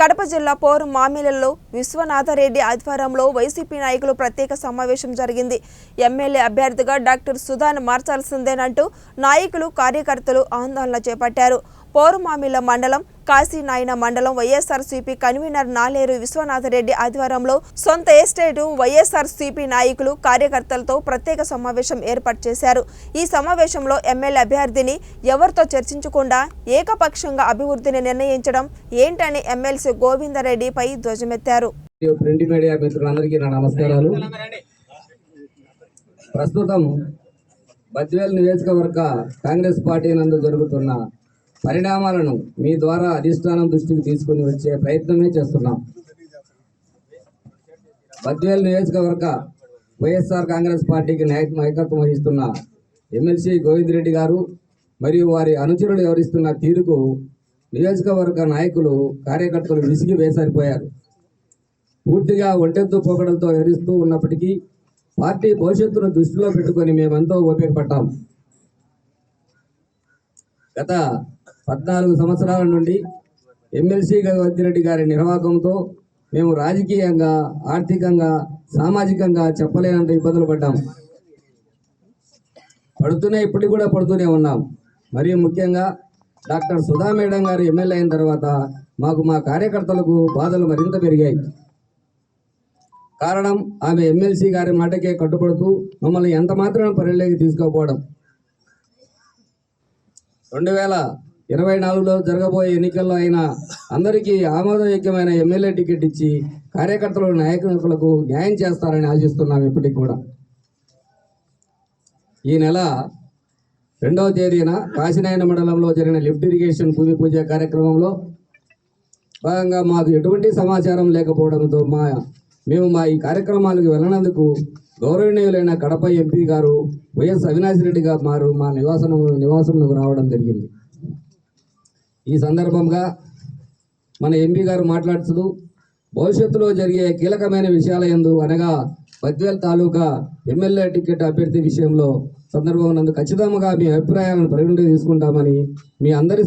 కడప జిల్లా పోరు మామిలలో విశ్వనాథరెడ్డి ఆధ్వర్యంలో వైసీపీ నాయకులు ప్రత్యేక సమావేశం జరిగింది. ఎమ్మెల్యే అభ్యర్థిగా డాక్టర్ సుధాన్ మార్చాల్సిందేనంటూ నాయకులు కార్యకర్తలు ఆందోళన చేపట్టారు. పోరుమామిల మండలం కాశీనాయన మండలం వైఎస్ఆర్సీపీ కన్వీనర్ నాలేరు విశ్వనాథరెడ్డి ఆధ్వర్యంలో సొంత ఎస్టేటు వైఎస్ఆర్సీపీ నాయకులు కార్యకర్తలతో ప్రత్యేక సమావేశం ఏర్పాటు చేశారు. ఈ సమావేశంలో ఎమ్మెల్యే అభ్యర్థిని ఎవరితో చర్చించకుండా ఏకపక్షంగా అభివృద్ధిని నిర్ణయించడం ఏంటని ఎమ్మెల్సీ గోవిందరెడ్డిపై ధ్వజమెత్తారు. ప్రస్తుతం బద్వేల్ నియోజకవర్గ కాంగ్రెస్ పార్టీ నందు జరుగుతున్న పరిణామాలను మీ ద్వారా అధిష్టానం దృష్టికి తీసుకుని వచ్చే ప్రయత్నమే చేస్తున్నాం. బద్వేల్ నియోజకవర్గ వైఎస్ఆర్ కాంగ్రెస్ పార్టీకి నాయక నాయకత్వం వహిస్తున్న ఎమ్మెల్సీ గోవింద్ రెడ్డి గారు మరియు వారి అనుచరులు వివరిస్తున్న తీరుకు నియోజకవర్గ నాయకులు కార్యకర్తలు విసిగి వేసారిపోయారు. పూర్తిగా ఒంటెత్తు పోకడంతో వివరిస్తూ ఉన్నప్పటికీ పార్టీ భవిష్యత్తును దృష్టిలో పెట్టుకొని మేమెంతో ఓపిక పట్టాం గత పద్నాలుగు సంవత్సరాల నుండి ఎమ్మెల్సీ గవర్తిరెడ్డి గారి నిర్వాహకంతో మేము రాజకీయంగా ఆర్థికంగా సామాజికంగా చెప్పలేనంత ఇబ్బందులు పడ్డాం పడుతూనే ఇప్పటికి కూడా పడుతూనే ఉన్నాం. మరియు ముఖ్యంగా doctor Sudha madam garu MLA అయిన తర్వాత మాకు మా కార్యకర్తలకు బాధలు మరింత పెరిగాయి. కారణం ఆమె ఎమ్మెల్సీ గారి మాటకే కట్టుబడుతూ మమ్మల్ని ఎంత మాత్రం పరిలోకి తీసుకోకపోవడం. రెండు వేల ఇరవై నాలుగులో జరగబోయే ఎన్నికల్లో అయినా అందరికీ ఆమోదయోగ్యమైన ఎమ్మెల్యే టికెట్ ఇచ్చి కార్యకర్తలు నాయకులకు న్యాయం చేస్తారని ఆశిస్తున్నాం ఇప్పటికి కూడా. ఈ నెల రెండవ తేదీన కాశీనాయన మండలంలో జరిగిన లిఫ్ట్ ఇరిగేషన్ భూమి పూజ కార్యక్రమంలో భాగంగా మాకు ఎటువంటి సమాచారం లేకపోవడంతో మా మేము మా ఈ కార్యక్రమాలకు వెళ్ళినందుకు గౌరవనీయులైన కడప ఎంపీ గారు వైఎస్ అవినాష్ రెడ్డి గారు మారు మా నివాసం నివాసంలోకి రావడం జరిగింది. ఈ సందర్భంగా మన ఎంపీ గారు మాట్లాడుతూ భవిష్యత్తులో జరిగే కీలకమైన విషయాల ఎందు అనగా బద్వేల్ తాలూకా ఎమ్మెల్యే టికెట్ అభ్యర్థి విషయంలో సందర్భం నందు ఖచ్చితంగా మీ అభిప్రాయాలను పరిగణలోకి తీసుకుంటామని మీ అందరి